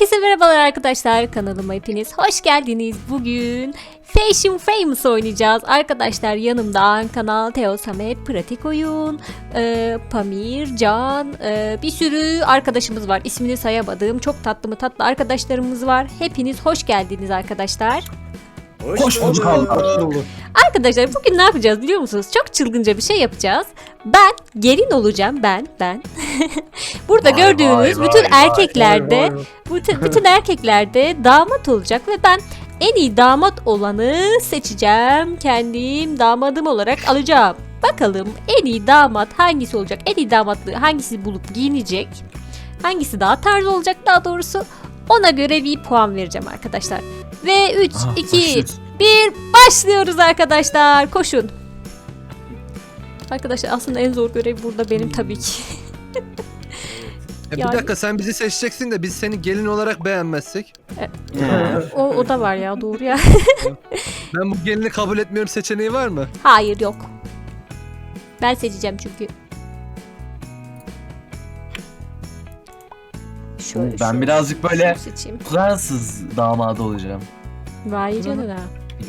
Herkese merhabalar arkadaşlar kanalıma hepiniz hoş geldiniz. Bugün Fashion Famous oynayacağız. Arkadaşlar yanımda An Kanal, Teo Samet, Pratik Oyun, e, Pamir, Can, e, bir sürü arkadaşımız var. İsmini sayamadığım çok tatlı mı tatlı arkadaşlarımız var. Hepiniz hoş geldiniz arkadaşlar. Hoş bulduk. Arkadaşlar bugün ne yapacağız biliyor musunuz? Çok çılgınca bir şey yapacağız. Ben gelin olacağım ben ben. Burada Vay, gördüğünüz vay, bütün vay, vay, erkeklerde vay, vay. bütün, bütün erkeklerde damat olacak ve ben en iyi damat olanı seçeceğim. Kendim damadım olarak alacağım. Bakalım en iyi damat hangisi olacak? En iyi damatlığı hangisi bulup giyinecek? Hangisi daha tarz olacak daha doğrusu? Ona göre bir puan vereceğim arkadaşlar. Ve 3, Ah, 2, başlıyoruz. 1 başlıyoruz arkadaşlar. Koşun. Arkadaşlar aslında en zor görev burada benim tabii ki. E Yani- Bir dakika sen bizi seçeceksin de biz seni gelin olarak beğenmezsek. O, o da var ya doğru ya. Ben bu gelini kabul etmiyorum seçeneği var mı? Hayır yok. Ben seçeceğim çünkü. Şöyle, Ben şöyle, birazcık böyle-. Fransız damadı olacağım. Vay canına.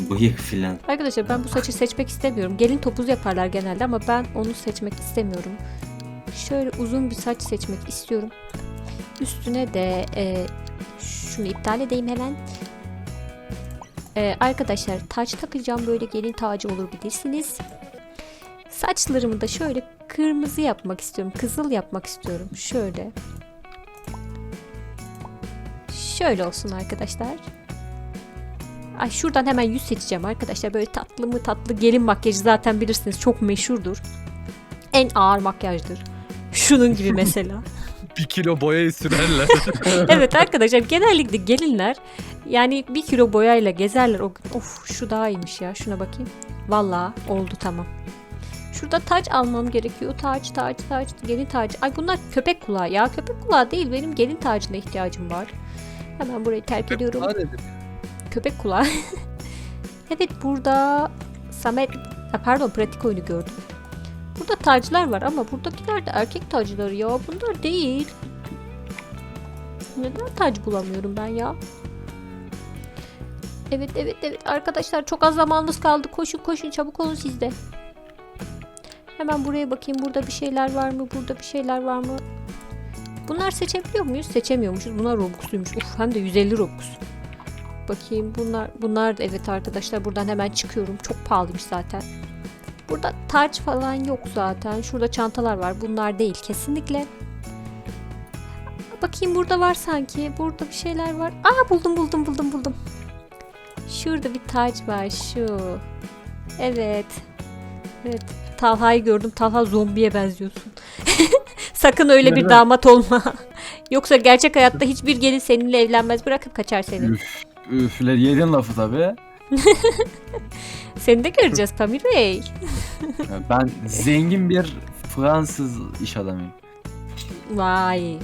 Bıyık filan. Arkadaşlar ben bu saçı seçmek istemiyorum. Gelin topuz yaparlar genelde ama ben onu seçmek istemiyorum. Şöyle uzun bir saç seçmek istiyorum. Üstüne de e, şunu iptal edeyim hemen. E, arkadaşlar taç takacağım böyle gelin tacı olur bilirsiniz. Saçlarımı da şöyle kırmızı yapmak istiyorum. Kızıl yapmak istiyorum. Şöyle. Şöyle olsun arkadaşlar. Ay şuradan hemen yüz seçeceğim arkadaşlar. Böyle tatlı mı tatlı gelin makyajı zaten bilirsiniz çok meşhurdur. En ağır makyajdır. Şunun gibi mesela. Bir kilo boyayı sürerler. evet arkadaşlar genellikle gelinler yani bir kilo boyayla gezerler. O gün. Of şu daha iyiymiş ya şuna bakayım. Vallahi oldu tamam. Şurada taç almam gerekiyor. Taç, taç, taç, gelin tacı. Ay bunlar köpek kulağı ya. Köpek kulağı değil benim gelin tacına ihtiyacım var. Hemen burayı terk ediyorum. Daha nedir? Köpek kulağı. evet burada Samet pardon pratik oyunu gördüm. Burada taclar var ama buradakiler de erkek tacları ya. Bunlar değil. Neden tac bulamıyorum ben ya? Evet evet evet arkadaşlar çok az zamanınız kaldı. Koşun koşun çabuk olun siz de. Hemen buraya bakayım. Burada bir şeyler var mı? Burada bir şeyler var mı? Bunlar seçebiliyor muyuz? Seçemiyormuşuz. Bunlar Robux'luymuş. Uf hem de 150 Robux. Bakayım bunlar bunlar da evet arkadaşlar buradan hemen çıkıyorum. Çok pahalıymış zaten. Burada taç falan yok zaten. Şurada çantalar var. Bunlar değil kesinlikle. Bakayım burada var sanki. Burada bir şeyler var. Aa buldum buldum buldum buldum. Şurada bir taç var şu. Evet. Evet. Talha'yı gördüm. Talha zombiye benziyorsun. Sakın öyle bir damat olma. Yoksa gerçek hayatta hiçbir gelin seninle evlenmez. Bırakıp kaçar seni. Üf, üfler yedin lafı tabi. Seni de göreceğiz Pamir Bey. Ben zengin bir Fransız iş adamıyım. Vay.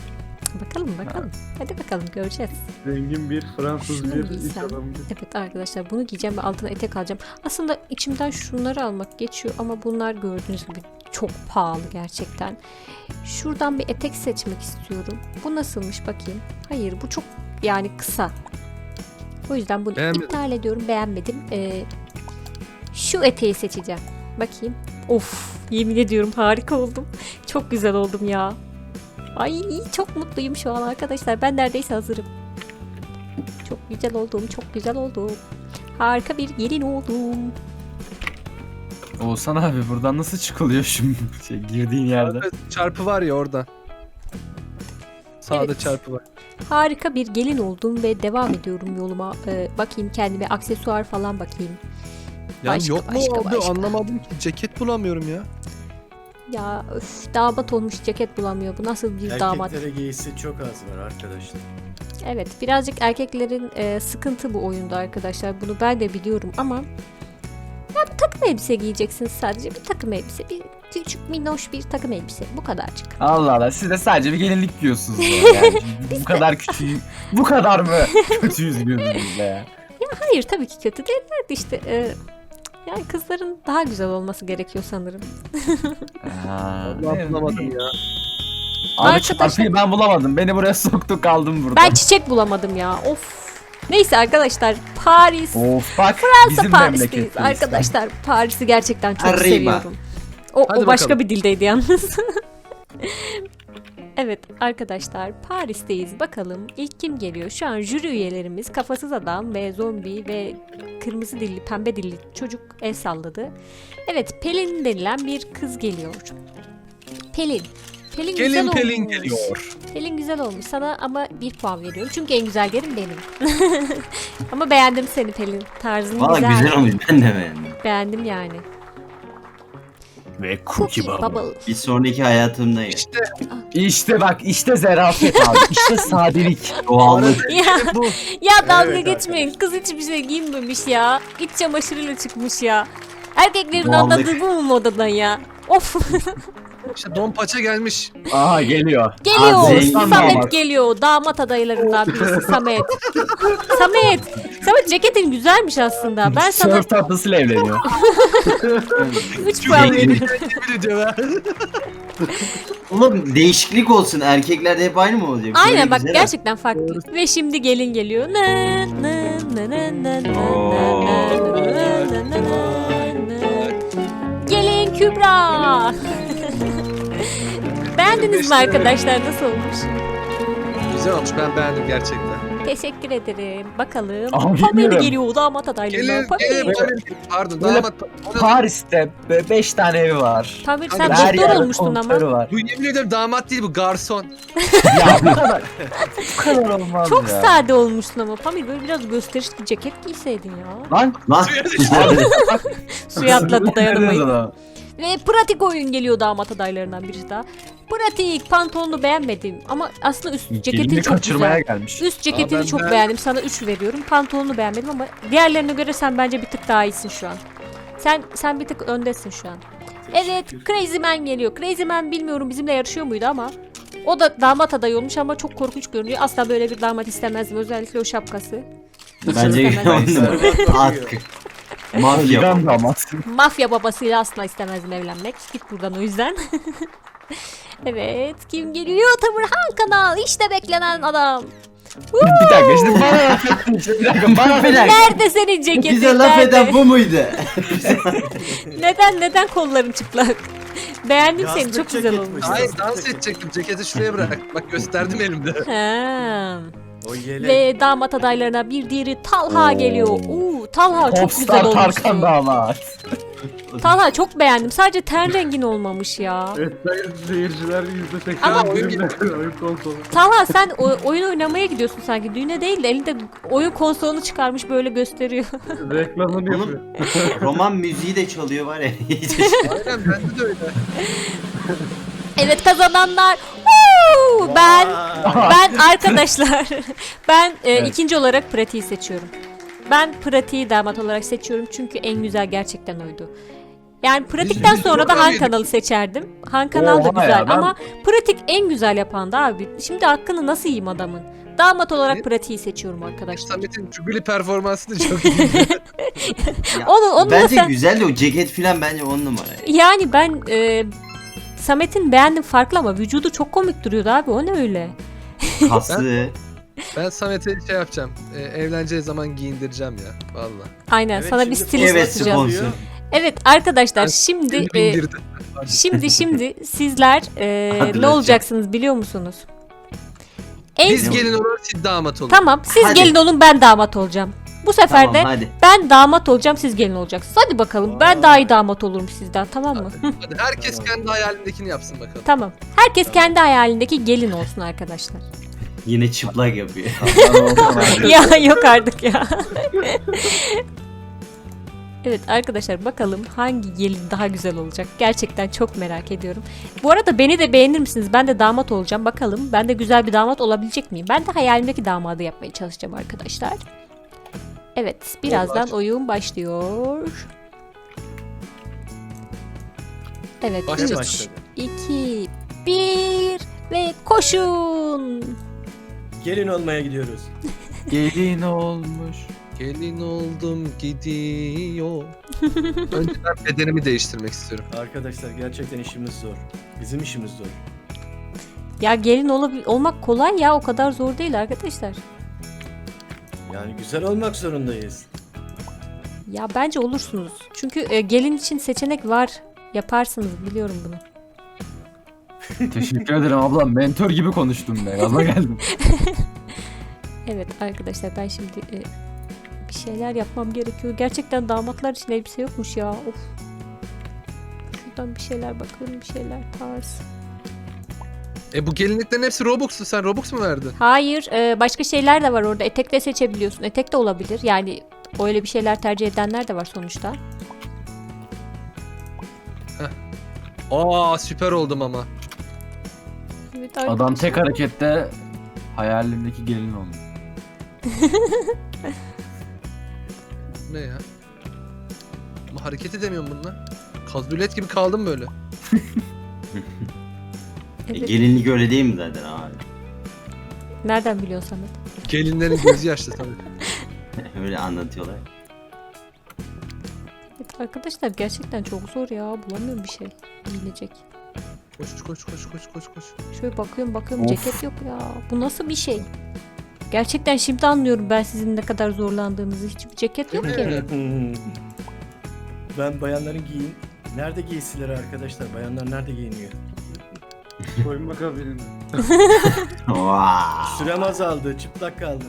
Bakalım bakalım. Hadi bakalım göreceğiz. Zengin bir Fransız Şunu bir iş giysem. adamı. Evet arkadaşlar bunu giyeceğim ve altına etek alacağım. Aslında içimden şunları almak geçiyor ama bunlar gördüğünüz gibi çok pahalı gerçekten. Şuradan bir etek seçmek istiyorum. Bu nasılmış bakayım. Hayır bu çok yani kısa. O yüzden bunu Beğenmedim. iptal ediyorum. Beğenmedim. Ee, şu eteği seçeceğim. Bakayım. Of yemin ediyorum harika oldum. Çok güzel oldum ya. Ay çok mutluyum şu an arkadaşlar. Ben neredeyse hazırım. Çok güzel oldum, çok güzel oldum. Harika bir gelin oldum. Oğuzhan abi buradan nasıl çıkılıyor şimdi şey, girdiğin yerde? Çarpı var ya orada. Sağda Evet. çarpı var. Harika bir gelin oldum ve devam ediyorum yoluma. Ee, bakayım kendime aksesuar falan bakayım. Ya Başka, yok mu başka, abi başka. anlamadım ki ceket bulamıyorum ya. Ya öf, damat olmuş ceket bulamıyor. Bu nasıl bir damat? Erkeklere giysi çok az var arkadaşlar. Evet birazcık erkeklerin e, sıkıntı bu oyunda arkadaşlar. Bunu ben de biliyorum ama ya bir takım elbise giyeceksiniz sadece. Bir takım elbise. Bir küçük minnoş bir takım elbise. Bu kadarcık. Allah Allah siz de sadece bir gelinlik giyiyorsunuz ya yani. bu kadar küçüğü, bu kadar mı kötüyüz gözünüzde ya? Hayır tabii ki kötü değiller de işte e, yani kızların daha güzel olması gerekiyor sanırım. Ha, bulamadım ya. Abi Arkadaşlar- çarpıyı ben bulamadım. Beni buraya soktu kaldım burada. Ben çiçek bulamadım ya. Of. Neyse arkadaşlar Paris. Of bak Fransa bizim Paris'teyiz. memleketimiz. Arkadaşlar Paris'i gerçekten çok Arriba. seviyorum. O, Hadi o başka bakalım. bir dildeydi yalnız. evet arkadaşlar Paris'teyiz. Bakalım ilk kim geliyor? Şu an jüri üyelerimiz kafasız adam ve zombi ve kırmızı dilli pembe dilli çocuk el salladı. Evet Pelin denilen bir kız geliyor. Pelin. Pelin güzel Gelin pelin olmuş. geliyor. Pelin güzel olmuş sana ama bir puan veriyorum. Çünkü en güzel gelin benim. ama beğendim seni Pelin. Tarzın Valla güzel. güzel olmuş ben de beğendim. Beğendim yani. Ve Cookie Bubble. Bir sonraki hayatımda ya. İşte İşte bak işte zerafet abi. İşte sadelik. Doğallık. Ya, bu. ya dalga Evet geçmeyin. Kız hiçbir şey giymemiş ya. İç çamaşırıyla çıkmış ya. Erkeklerin Doğallık. anladığı bu mu modadan ya? Of İşte don paça gelmiş. Aha geliyor. geliyor. Aa, Samet geliyor. Damat adaylarından birisi Samet. Samet. Ama ceketin güzelmiş aslında. Ben sana Sörf tatlısıyla evleniyor. 3 puan veriyorum. Oğlum değişiklik olsun. Erkeklerde hep aynı mı olacak? Aynen Böyle bak güzel. gerçekten farklı. Ve şimdi gelin geliyor. Na, na, na, na, na, na, na, na, na, na, na. Gelin Kübra. Beğendiniz mi arkadaşlar? Nasıl olmuş? Güzel olmuş ben beğendim gerçekten. Teşekkür ederim. Bakalım. Aa, Pamela bilmiyorum. geliyor damat adaylarından. Gelin Pamela. gelin gelin. Pardon Böyle damat. Paris'te 5 tane evi var. Pamela sen Her doktor yerde olmuştun ama. kontörü var. Bu yemin ederim damat değil bu garson. ya bu kadar. Bu kadar olmaz Çok ya. sade olmuşsun ama Pamela böyle biraz gösterişli ceket giyseydin ya. Lan. Lan. Suya atladı dayanamayıp. Ve pratik oyun geliyor damat adaylarından birisi daha. Pratik pantolonu beğenmedim ama aslında üst ceketin Gelini çok kaçırmaya güzel. gelmiş. Üst ceketini ben çok beğendim. beğendim. Sana 3 veriyorum. Pantolonunu beğenmedim ama diğerlerine göre sen bence bir tık daha iyisin şu an. Sen sen bir tık öndesin şu an. Evet, Crazy Man geliyor. Crazy Man bilmiyorum bizimle yarışıyor muydu ama o da damat adayı olmuş ama çok korkunç görünüyor. Asla böyle bir damat istemezdim. Özellikle o şapkası. Bence istemezdim. on numara. Atkı. Mafya. Damat. Mafya babasıyla asla istemezdim evlenmek. Git buradan o yüzden. evet kim geliyor? Tavırhan kanal. İşte beklenen adam. bir dakika şimdi bana laf ettin işte. Bir dakika bana Bir dakika. Nerede senin ceketin? Bize laf Nerede? eden bu muydu? Neden neden kolların çıplak? Beğendim Yastık seni çok güzel ceket olmuş. Hayır dans edecektim ceketi şuraya bırak. Bak gösterdim elimde. Ha. O yelek. Ve damat adaylarına bir diğeri Talha Oo. geliyor. Uuu Talha çok güzel Popstar olmuş. Tarkan damat. Talha çok beğendim. Sadece ten rengin olmamış ya. Evet sayın seyirciler %80 Ama- oyun, oyun konsolu. Talha sen o- oyun oynamaya gidiyorsun sanki. Düğüne değil de elinde oyun konsolunu çıkarmış böyle gösteriyor. Reklamını Oğlum. yapıyor. Roman müziği de çalıyor var ya. Aynen bende de öyle. evet kazananlar. Woo! Ben ben arkadaşlar ben e, Evet. ikinci olarak pratiği seçiyorum. Ben pratiği damat olarak seçiyorum çünkü en güzel gerçekten oydu. Yani pratikten sonra da Han kanalı seçerdim. Han kanal da güzel ya, ben- ama pratik en güzel yapan da abi. Şimdi hakkını nasıl yiyeyim adamın? Damat olarak Ne? pratiği seçiyorum arkadaşlar. Samet'in cübili performansı da çok iyi. Onu, onu bence sen... güzel de o ceket filan bence on numara. Yani ben e, Samet'in beğendim farklı ama vücudu çok komik duruyordu abi. O ne öyle? Kaslı. Ben Samet'e şey yapacağım. E, evleneceği zaman giyindireceğim ya. Valla. Aynen Evet, sana bir şimdi stilist Evet, atacağım. sponsor. Evet arkadaşlar Ben şimdi e, şimdi şimdi sizler e, Hadi ne lan. olacaksınız biliyor musunuz? En Biz gelin olarak siz damat olun. tamam siz Hadi. gelin olun ben damat olacağım. Bu sefer Tamam de hadi. ben damat olacağım siz gelin olacaksınız. Hadi bakalım ben daha iyi damat olurum sizden tamam mı? Hı, Hadi herkes kendi hayalindekini yapsın bakalım. tamam. Herkes kendi hayalindeki gelin olsun arkadaşlar. Yine çıplak yapıyor. ya yok artık ya. evet arkadaşlar bakalım hangi gelin daha güzel olacak. Gerçekten çok merak ediyorum. Bu arada beni de beğenir misiniz? Ben de damat olacağım. Bakalım ben de güzel bir damat olabilecek miyim? Ben de hayalimdeki damadı yapmaya çalışacağım arkadaşlar. Evet birazdan oyun başlıyor. Evet Başladı. 3, Başladı. 2, 1 ve koşun. Gelin olmaya gidiyoruz. Gelin olmuş. Gelin oldum gidiyor. Önce ben bedenimi değiştirmek istiyorum. Arkadaşlar gerçekten işimiz zor. Bizim işimiz zor. Ya gelin olabil- olmak kolay ya o kadar zor değil arkadaşlar. Yani güzel olmak zorundayız. Ya bence olursunuz. Çünkü e, gelin için seçenek var. Yaparsınız biliyorum bunu. Teşekkür ederim ablam. Mentor gibi konuştum be. Gaza geldim. Evet arkadaşlar ben şimdi e, bir şeyler yapmam gerekiyor. Gerçekten damatlar için elbise yokmuş ya. Of. Şuradan bir şeyler bakalım bir şeyler tarz. E bu gelinliklerin hepsi Robux'tu. Sen Robux mu verdin? Hayır e, başka şeyler de var orada. Etek de seçebiliyorsun. Etek de olabilir. Yani öyle bir şeyler tercih edenler de var sonuçta. Aa süper oldum ama. Evet, Adam arkadaşlar. tek harekette hayalimdeki gelin oldu. Ne ya? Ama hareket edemiyorum bununla. Kazbület gibi kaldım böyle. E, gelinlik öyle değil mi zaten abi? Nereden biliyorsun Samet? Gelinlerin gözü yaşlı tabii. öyle anlatıyorlar. Evet, arkadaşlar gerçekten çok zor ya. Bulamıyorum bir şey giyilecek. Koş koş koş koş koş koş. Şöyle bakıyorum bakıyorum Of. ceket yok ya. Bu nasıl bir şey? Gerçekten şimdi anlıyorum ben sizin ne kadar zorlandığınızı. Hiçbir ceket yok ki. ben bayanların giyin. Nerede giysileri arkadaşlar? Bayanlar nerede giyiniyor? Soyunma kabininde. Wow. Sürem azaldı. Çıplak kaldım.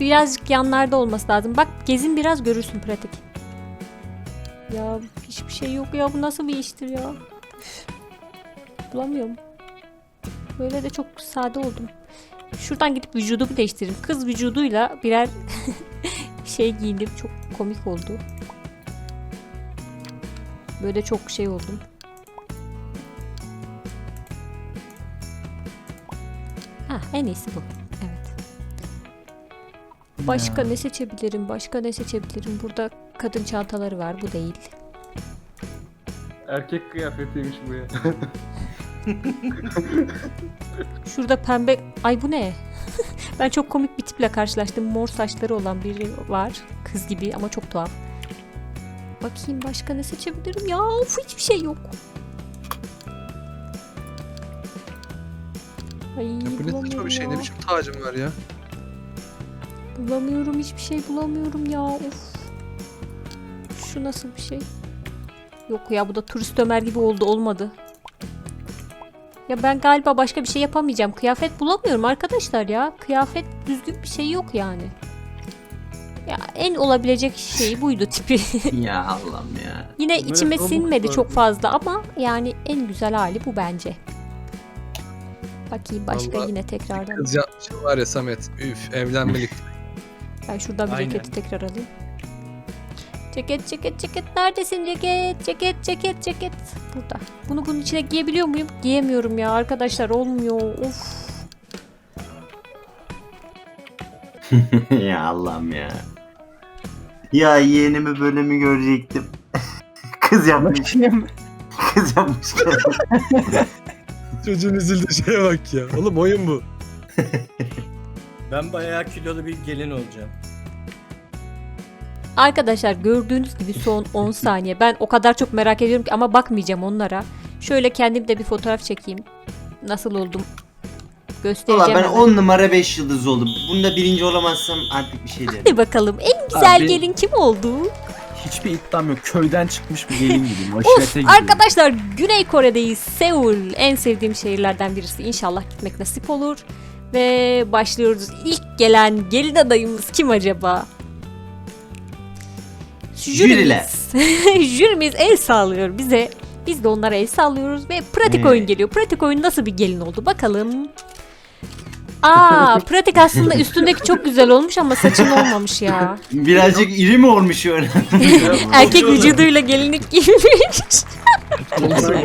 Birazcık yanlarda olması lazım. Bak gezin biraz görürsün pratik. Ya hiçbir şey yok ya. Bu nasıl bir iştir ya? Üf. Bulamıyorum. Böyle de çok sade oldum. Şuradan gidip vücudumu değiştiririm. Kız vücuduyla birer şey giyindim. Çok komik oldu. Böyle çok şey oldum. Ha en iyisi bu. Evet. Başka ne seçebilirim? Başka ne seçebilirim? Burada kadın çantaları var. Bu değil. Erkek kıyafetiymiş bu ya. Şurada pembe... Ay bu ne? ben çok komik bir tiple karşılaştım. Mor saçları olan biri var. Kız gibi ama çok tuhaf. Bakayım başka ne seçebilirim? Ya of hiçbir şey yok. Ay Ya bu ne saçma bulamıyorum bir şey. Ne biçim tacım var ya. Bulamıyorum hiçbir şey bulamıyorum ya of. Şu nasıl bir şey? Yok ya bu da turist Ömer gibi oldu olmadı. Ya ben galiba başka bir şey yapamayacağım. Kıyafet bulamıyorum arkadaşlar ya. Kıyafet düzgün bir şey yok yani. Ya en olabilecek şey buydu tipi. ya Allah'ım ya. Yine içime sinmedi çok fazla ama yani en güzel hali bu bence. Bakayım başka Vallahi yine tekrardan. Kız yapmışım var ya Samet. Üf evlenmelik. Ben şuradan bir Aynen. ceketi tekrar alayım. Ceket ceket ceket neredesin ceket ceket ceket ceket burada. Bunu bunun içine giyebiliyor muyum? Giyemiyorum ya arkadaşlar olmuyor. Of. ya Allah'ım ya. Ya yeğenimi böyle mi görecektim? Kız yapmış. Kız yapmış. Çocuğun üzüldüğü şeye bak ya. Oğlum oyun bu. Ben bayağı kilolu bir gelin olacağım. Arkadaşlar gördüğünüz gibi son 10 saniye. Ben o kadar çok merak ediyorum ki ama bakmayacağım onlara. Şöyle kendim de bir fotoğraf çekeyim. Nasıl oldum? Valla Göstereceğim. ben hemen. 10 numara 5 yıldız oldum. Bunda birinci olamazsam artık bir şey derim. Hadi bakalım en güzel Abi- gelin kim oldu? Hiçbir iddiam yok. Köyden çıkmış bir gelin Aşirete gidiyorum. arkadaşlar Güney Kore'deyiz. Seul en sevdiğim şehirlerden birisi. İnşallah gitmek nasip olur. Ve başlıyoruz. İlk gelen gelin adayımız kim acaba? Jüriler. Jürimiz. Jürimiz el sağlıyor bize. Biz de onlara el sallıyoruz ve pratik Hmm. oyun geliyor. Pratik oyun nasıl bir gelin oldu bakalım. Aa, pratik aslında üstündeki çok güzel olmuş ama saçın olmamış ya. Birazcık iri mi olmuş öyle? Erkek vücuduyla gelinlik giymiş.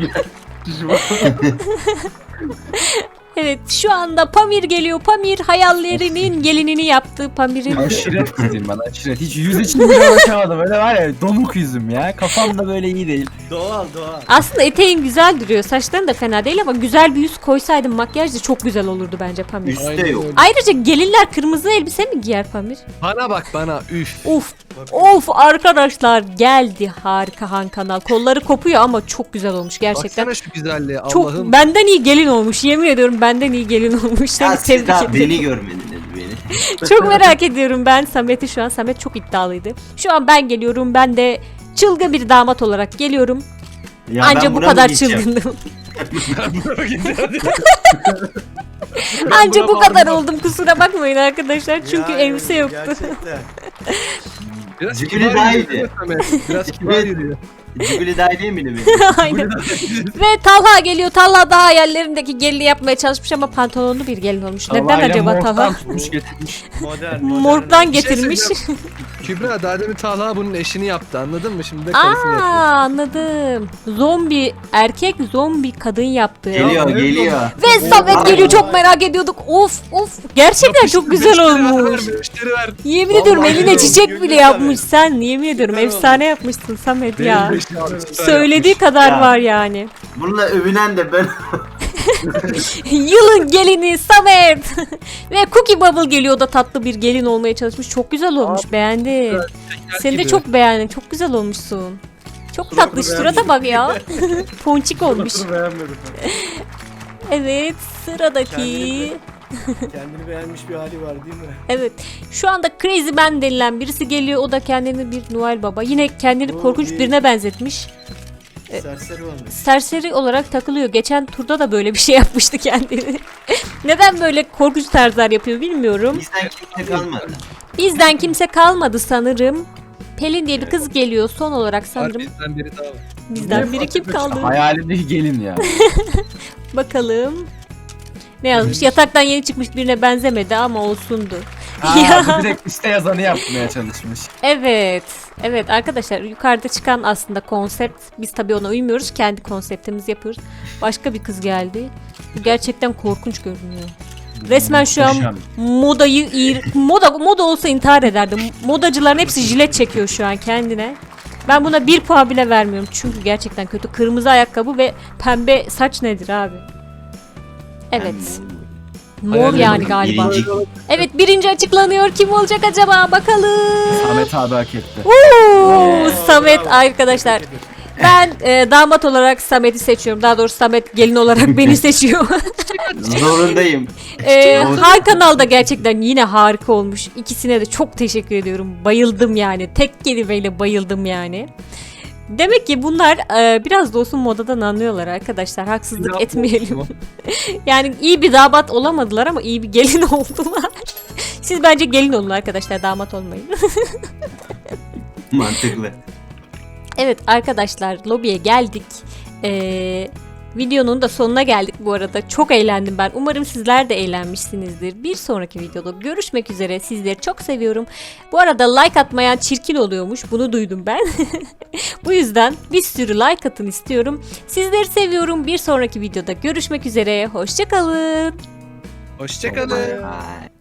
Evet şu anda Pamir geliyor. Pamir hayallerinin gelinini yaptı. Pamir'in Aşiret kızıyım ben aşiret. Hiç yüz için bile uğraşamadım. Öyle var ya donuk yüzüm ya. Kafam da böyle iyi değil. Doğal doğal. aslında eteğin güzel duruyor. Saçların da fena değil ama güzel bir yüz koysaydın makyaj da çok güzel olurdu bence Pamir. Aynen Üstte yok. öyle. Ayrıca gelinler kırmızı elbise mi giyer Pamir? Bana bak bana üf. Of of arkadaşlar geldi harika Han kanal. Kolları kopuyor ama çok güzel olmuş gerçekten. Baksana şu güzelliğe Çok Allah'ım. benden iyi gelin olmuş. Yemin ediyorum benden iyi gelin olmuş. Seni Ya siz tebrik daha ederim. beni görmediniz beni. Çok merak ediyorum ben Samet'i şu an. Samet çok iddialıydı. Şu an ben geliyorum. Ben de çılgın bir damat olarak geliyorum. Ya Anca bu kadar çılgındım. Anca bu kadar oldum. Kusura bakmayın arkadaşlar. Çünkü Ya, elbise yoktu. Gerçekten. Biraz kibar yürüyor. Biraz kibar yürüyor. Cibili dahil değil miydi benim? Aynen. Ve Talha geliyor. Talha daha hayallerindeki gelini yapmaya çalışmış ama pantolonlu bir gelin olmuş. Neden acaba Talha? tutmuş getirmiş. Modern modern. Morgdan Bir şey getirmiş. Kübra daha demin Talha bunun eşini yaptı anladın mı? Şimdi de Aa karısını yapıyor. anladım. Zombi erkek zombi kadın yaptı. Geliyor Ya, geliyor. Ve Samet Aa. geliyor çok merak ediyorduk. Of of. Gerçekten çok güzel olmuş. ver, müşteri ver. Yemin ediyorum Vallahi eline çiçek bile Gönül yapmış sen. Yemin ediyorum efsane yapmışsın Samet ya. Söylediği kadar Ya. var yani. Bununla övünen de ben. Yılın gelini Samet. Ve Cookie Bubble geliyor da tatlı bir gelin olmaya çalışmış. Çok güzel olmuş beğendim. Seni de çok beğendim. Çok güzel olmuşsun. Çok Suratını tatlı. Şurada bak ya. Ponçik olmuş. Beğenmedim. Evet sıradaki. Kendini Kendini beğenmiş bir hali var değil mi? Evet. Şu anda Crazy Man denilen birisi geliyor. O da kendini bir Noel Baba. Yine kendini Bu korkunç bir- birine benzetmiş. E- Serseri olmuş. Serseri olarak takılıyor. Geçen turda da böyle bir şey yapmıştı kendini. Neden böyle korkunç tarzlar yapıyor bilmiyorum. Bizden kimse kalmadı. Bizden kimse kalmadı sanırım. Pelin diye bir kız geliyor son olarak Var, sanırım. bizden biri daha var. Bizden biri kim kaldı? Hayalimdeki gelin ya. Bakalım. Ne yazmış? Yataktan yeni çıkmış birine benzemedi ama olsundu. Ha, bu direkt liste yazanı yapmaya çalışmış. Evet. Evet arkadaşlar yukarıda çıkan aslında konsept. Biz tabii ona uymuyoruz. Kendi konseptimizi yapıyoruz. Başka bir kız geldi. Bu gerçekten korkunç görünüyor. Resmen şu an modayı iyi moda moda olsa intihar ederdim. Modacıların hepsi jilet çekiyor şu an kendine. Ben buna bir puan bile vermiyorum çünkü gerçekten kötü. Kırmızı ayakkabı ve pembe saç nedir abi? Evet. Mor Hayal yani galiba. Birinci. Evet birinci açıklanıyor. Kim olacak acaba? Bakalım. Samet abi hak etti. Oo, Samet arkadaşlar. Ben e, damat olarak Samet'i seçiyorum. Daha doğrusu Samet gelin olarak beni seçiyor. Zorundayım. e, Oldu. Han kanalda gerçekten yine harika olmuş. İkisine de çok teşekkür ediyorum. Bayıldım yani. Tek kelimeyle bayıldım yani. Demek ki bunlar e, biraz da olsun modadan anlıyorlar arkadaşlar. Haksızlık Ya, etmeyelim. yani iyi bir damat olamadılar ama iyi bir gelin oldular. Siz bence gelin olun arkadaşlar damat olmayın. Mantıklı. Evet arkadaşlar lobiye geldik. Ee, videonun da sonuna geldik bu arada. Çok eğlendim ben. Umarım sizler de eğlenmişsinizdir. Bir sonraki videoda görüşmek üzere. Sizleri çok seviyorum. Bu arada like atmayan çirkin oluyormuş. Bunu duydum ben. bu yüzden bir sürü like atın istiyorum. Sizleri seviyorum. Bir sonraki videoda görüşmek üzere. Hoşçakalın. Hoşçakalın.